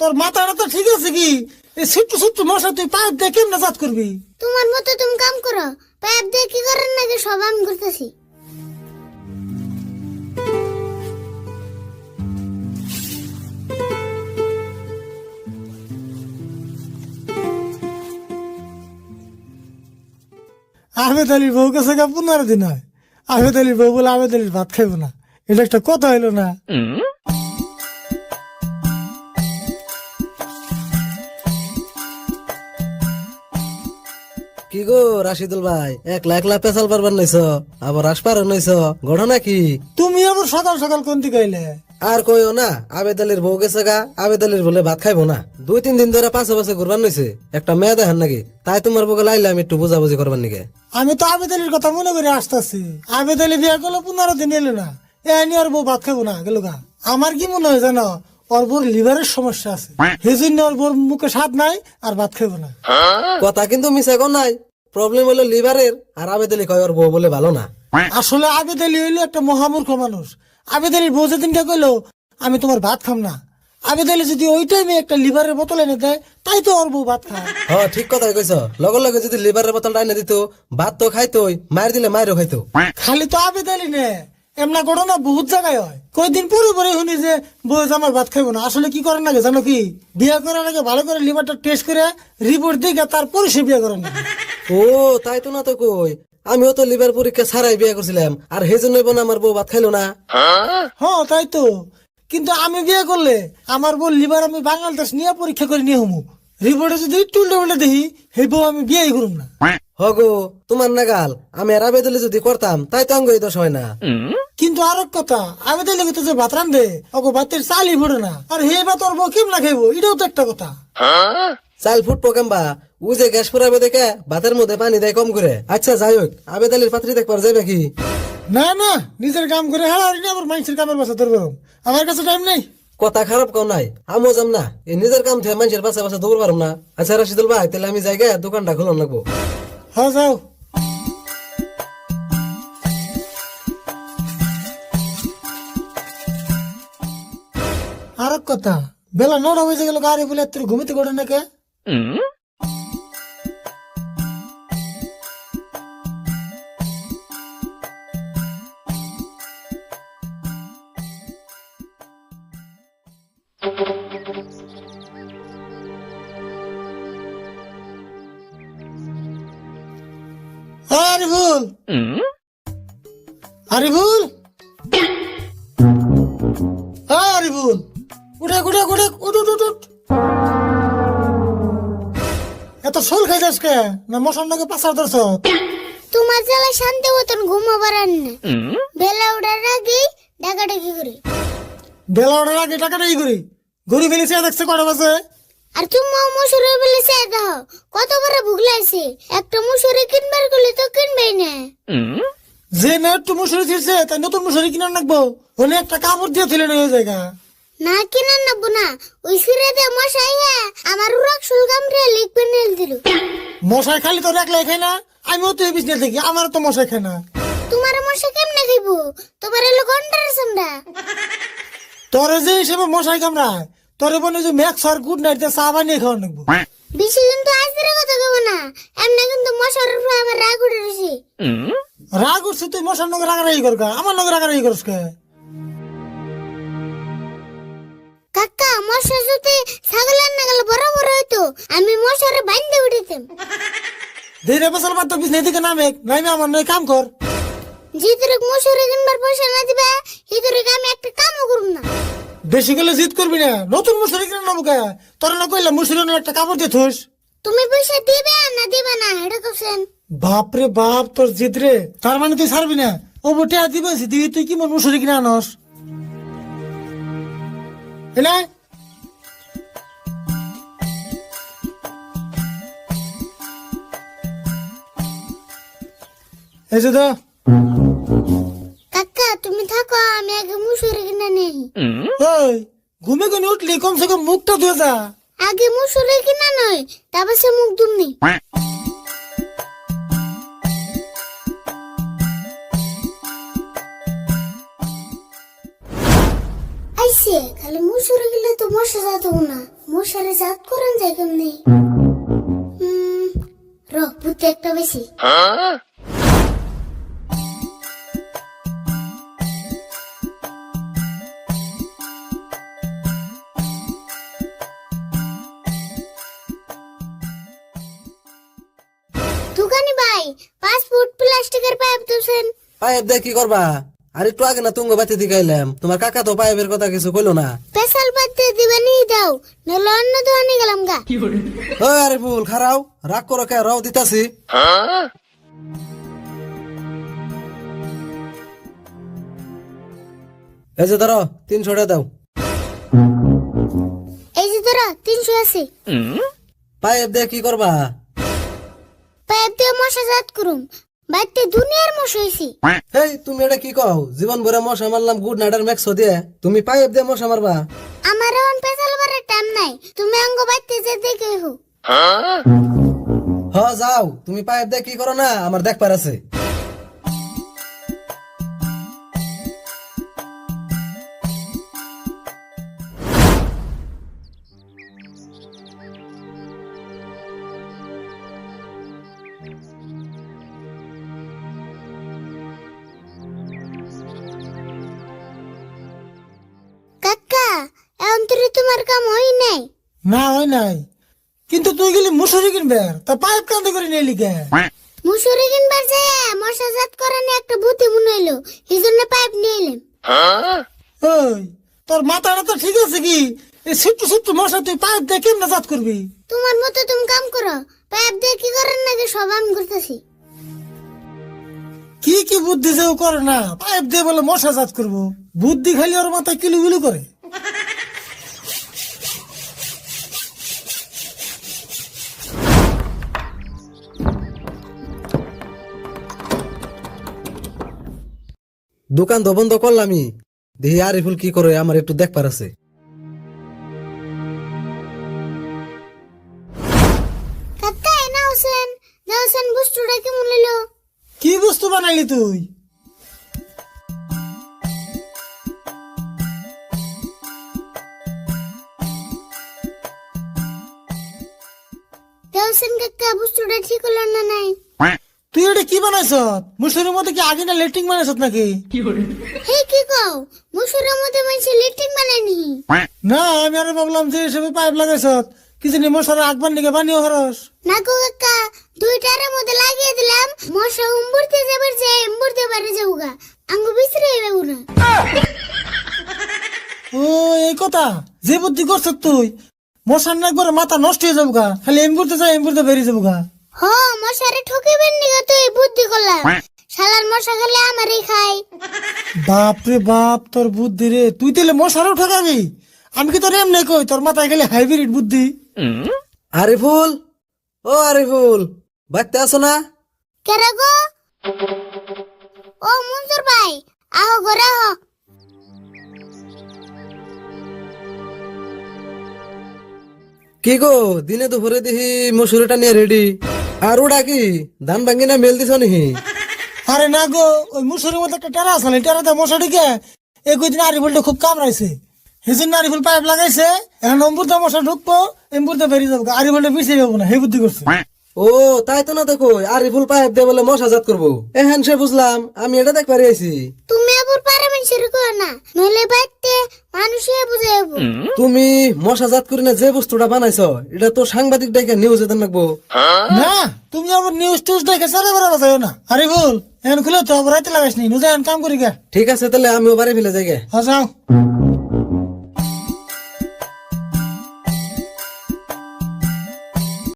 তোর মাথাটা তো ঠিক আছে কি? এই ছোট্ট ছোট্ট মশা তুই পাইপ দিয়ে কেমনে জাত করবি? তোমার মতো তুমি কাম করো। পাইপ দিয়ে কি করেন নাকি? সব আমি করতেছি। আহমেদ আলীর বউ কাছে গা পনেরো দিন হয়। আহমেদ আলীর বউ বলে আহমেদ আলীর ভাত খাইব না। এটা একটা কথা হইল না। কি গো রাশিদুল ভাই? একলা একলা পেশাল পারবার নইছ আবার আসপার নইছ ঘটনা কি? তুমি আবার সকাল সকাল কোন দিকে আইলে? আর কইও না আবেদ আলীর বউ গেছে গা আবেদ আলীর বলে ভাত খাইবো না। দুই তিন দিন ধরে পাশে পাশে ঘুরবার নইছে একটা মেয়ে দেখান নাকি তাই তোমার বউকে আমি একটু বুঝাবুঝি করবার নিকে। আমি তো আবেদ আলীর কথা মনে করে আসতেছি। আবেদ আলী বিয়ে করল পনেরো দিন এলো না এ আনি ওর বউ ভাত খাব না গেল গা। আমার কি মনে হয় জানো ওর লিভারের সমস্যা আছে। সেই জন্য ওর বউর মুখে স্বাদ নাই আর ভাত না। কথা কিন্তু মিশে গো নাই। প্রবলেম হলো লিভারের আর কয় ওর বউ বলে ভালো না। আসলে আবেদ হইল একটা মহামূর্খ মানুষ। বউ কইলো আমি তোমার ভাত খাম না। আবেদ আলী যদি ওই টাইমে একটা লিভারের বোতল এনে দেয় তাই তো ওর বউ ভাত খায়। হ ঠিক কথাই কইছ। লগে লগে যদি লিভারের বোতলটা এনে দিত ভাত তো খাইতোই মার দিলে মায়েরও খাইতো। খালি তো আবেদ আলী নে। এমনা ঘটনা বহুত জায়গায় হয়। কয়দিন পরে পরে শুনি যে বউ আমার ভাত খাইবো না। আসলে কি করেন নাকি জানো কি? বিয়ে করার আগে ভালো করে লিভারটা টেস্ট করে রিপোর্ট দিকে তারপরে সে বিয়ে করেন। ও তাই তো না তো কই। আমিও তো লিভার পরীক্ষা ছাড়াই বিয়ে করছিলাম আর সেই জন্যই বোন আমার বউ ভাত খাইলো না। হ্যাঁ তাই তো। কিন্তু আমি বিয়ে করলে আমার বউ লিভার আমি বাংলাদেশ নিয়ে পরীক্ষা করে নিয়ে হমু। রিপোর্টে যদি একটু উল্টে উল্টে দেখি সেই বউ আমি বিয়েই করুম না। হগো তোমার নাগাল আমি আর আবেদলে যদি করতাম তাই তো অঙ্গ এই দোষ হয় না। কিন্তু আর এক কথা আমি তো লেগে তো যে ভাত রান্ধে ওকে ভাতের চালই ফুটে না। আর হে ভাত ওর বউ কেমন খাইবো? এটাও তো একটা কথা। চাল ফুট পোকাম্বা ও যে গ্যাস ফুরাবে দেখে ভাতের মধ্যে পানি দেয় কম করে। আচ্ছা যাই হোক আবেদালির পাত্রী দেখবার যাবে কি? না না নিজের কাম করে হ্যাঁ আর আবার মানুষের কামের বাসা ধরবো। আমার কাছে টাইম নেই। কথা খারাপ কেউ নাই আমিও যাম না। এই নিজের কাম থেকে মানুষের পাশে পাশে দৌড় পারম না। আচ্ছা রাশিদুল ভাই তাহলে আমি যাই গে, দোকানটা খুলন লাগবো। হ্যাঁ যাও আর এক কথা বেলা নটা বেজে গেল গাড়ি বলে তোর ঘুমিতে করে নাকি আরিফুল? আরিফুল। উঠে উঠে উঠে উঠ উঠ উঠ। এত শোল খাই যাস কে? না মশার নাকি পাশা ধরছ? তোমার জেলা শান্তি মতন ঘুমাবার না। বেলা উঠার আগে ডাকাডাকি করে। বেলা ওঠার আগে টাকাটা ই করি? ঘুরি ফেলেছে দেখছে কটা বাজে? আর তুমি মুসুরি বলে সে দাও কত বড় ভুগ লাগছে একটা মুসুরি কিনবার গেলে তো কিনবেই না। যে না একটু মুসুরি ছিড়ছে তাই নতুন মুসুরি কিনে রাখব হলে একটা কাপড় দিয়ে তুলে নেওয়া জায়গা না কিনার নেব না। ওই সিরে দিয়ে মশাই আমার উড়াক সুলগাম রে লিখবে নেল দিল। মশাই খালি তো রাখলে খাই না আমিও তো এই বিজনেস দেখি আমার তো মশাই খাই না। তোমার মশা কেমনে খাইবো? তোমার এলো ঘণ্টার সামরা তোরে যে হিসেবে মশাই কামড়ায় তোরে বলে যে ম্যাক্স আর গুড নাইট দিয়ে চা বানিয়ে খাওয়া নেব বেশি কিন্তু আজকের কথা কব না। এমনি কিন্তু মশার উপরে আমার রাগ উঠে রয়েছে। রাগ উঠছে তুই মশার নগর রাগারাগি করকা আমার নগর রাগারাগি করস কে? কাকা মশা যদি ছাগলের নাগাল বড় বড় হইতো আমি মশারে বাইন্দে উঠিতাম। ধীরে বছর বাদ তো বিজনেস দিকে নামে নামে আমার নয় কাম কর। জিতরে মশুরি কিনবার পয়সা না দিবা হিতরে আমি একটা কামও করব না। বেশি গেলে জিত করবি না নতুন মুসুরি কিনে নেব কে তোর না কইলে মুসুরি একটা কাপড় দিয়ে থুস। তুমি পয়সা দিবে না দিবে না এটা কোসেন বাপ রে বাপ তোর জিত রে। তার মানে তুই ছাড়বি না? ও বটে দিবে দিবি তুই কি মন মুসুরি কিনে আনস? এনে এই যে তো কাকা তুমি থাকো আমি আগে মুসুরি কিনে নেই। ওই ঘুমে কোন উঠলি কমসে কম মুখটা ধুয়ে যা। আগে মুসুরি কিনা নয় তারপর সে মুখ দুমনি আইসে খালি মুসুরি গেলে তো মশা জাত না। মশারে জাত করেন যায় কেমনি? হুম র বুদ্ধি একটা বেশি। দোকানি ভাই ফুট প্লাস্টিকের পাইপ দিয়েছেন পাইপ কি করবা? আর একটু আগে না তুঙ্গ বাতি দিকে আইলাম তোমার কাকা তো পাইপের কথা কিছু কইলো না। পেশাল বাদ দিয়ে দিবেনি দাও নইলে অন্য দোকানে গেলাম গা। ও আরে ফুল খারাও। রাগ করো কে রাও দিতাছি। এই যে ধরো তিনশো টাকা দাও। এই যে তোরা তিনশো আছে। পাইপ দিয়ে কি করবা? পাইপ দিয়ে মশা জাত করুম। বাড়িতে দুনিয়ার মশ হইছি। হেই তুমি এটা কি কও? জীবন ভরে মশা মারলাম গুড নাইটার ম্যাক্স দিয়ে। তুমি পাইপ দিয়ে মশা মারবা। আমার এখন পেশাল বারের টাইম নাই। তুমি অঙ্গ বাইতে যে দেখে হো হ যাও। তুমি পাইপ দিয়ে কি করো না? আমার দেখবার আছে। তোমার কাম হয় নাই। না হয় নাই। কিন্তু তুই গেলি মুসুরি কিনবে তা পাইপ কান্দে করে নিয়ে লিখে মুসুরি কিনবার যায় মশা জাত করানি একটা বুদ্ধি মনে হইল এই জন্য পাইপ নিয়ে এলাম। ওই তোর মাথাটা তো ঠিক আছে কি? এই ছোট্ট ছোট্ট মশা তুই পাইপ দিয়ে কেমনে জাত করবি? তোমার মতো তুমি কাম করো পাইপ দিয়ে কি করেন নাকি সব আমি করতেছি। কি কি বুদ্ধি যে করে না পাইপ দিয়ে বলে মশা জাত করব বুদ্ধি খালি ওর মাথায় কিলু বিলু করে। দোকান তো বন্ধ করলামই। দেখি আরিফুল কি করে আমার একটু দেখবার আছে। কি বস্তু বানাইলি তুই? দেওসেন কাকা বুস্টুটা ঠিক হলো না নাই? তুই এটা কি বানাইছ মুসুরির মধ্যে কি আগে না লেটিং বানাইছ নাকি হে কি কও? মুসুরের মধ্যে মানুষ লিটিং বানায়নি না আমি আরও ভাবলাম যে হিসেবে পাইপ লাগাইছ কি জানি মশার আগবার নিকে বানিয়ে খরস না গো কাকা দুইটার মধ্যে লাগিয়ে দিলাম। মশা উম্বুরতে যাবার যে উম্বুরতে বাড়ি যাবুগা। আঙ্গু বিছরে যাব না। ও এই কথা। যে বুদ্ধি করছ তুই মশার না একবার মাথা নষ্ট হয়ে যাব গা খালি এমবুরতে যাই এমবুরতে বেরিয়ে যাব গা হ মশারে ঠকিবেন নিগা তো এই বুদ্ধি করলাম। শালার মশা খেলে আমারই খাই বাপ রে বাপ তোর বুদ্ধি রে। তুই তাহলে মশারও ঠকাবি? আমি কি তোর এমনি কই? তোর মাথায় খালি হাইব্রিড বুদ্ধি। আরিফুল? ও আরিফুল বাড়তে আসো না? কেরে গো? ও মঞ্জুর ভাই আহ ঘরে আহ। কি গো দিনে দুপুরে দেখি মসুরিটা নিয়ে রেডি। আর ওটা কি? ধান ভাঙ্গি না মেল দিছ নিহি আরে না গো ওই মুসুরির মধ্যে একটা টেরা আছে টেরাতে এই কদিন আরিফুলটা খুব কামড়াইছে। আরিফুল পাইপ লাগাইছে এখন অম্বুরতে মশা ঢুকবো এম্বুরতে বেরিয়ে যাব আরিফুলটা পিছিয়ে যাব না সেই বুদ্ধি করছে। ও তাই তো না দেখো আরিফুল পাইপ দিয়ে বলে মশা জাত করব। এহেন সে বুঝলাম আমি এটা দেখবার আইছি। তুমি আবার পারে মানুষের করো না নইলে বাইতে মানুষে বুঝে যাব। তুমি মশা জাত করে না যে বস্তুটা বানাইছ এটা তো সাংবাদিক ডেকে নিউজ লাগবো না তুমি আবার নিউজ টিউজ দেখে সারা বেড়া বাজাও না। আরিফুল এখন খুলে তো আবার রাইতে লাগাইছ নি কাম করি গা। ঠিক আছে তাহলে আমি বাড়ি ফেলে যাই গে। হ্যাঁ যাও।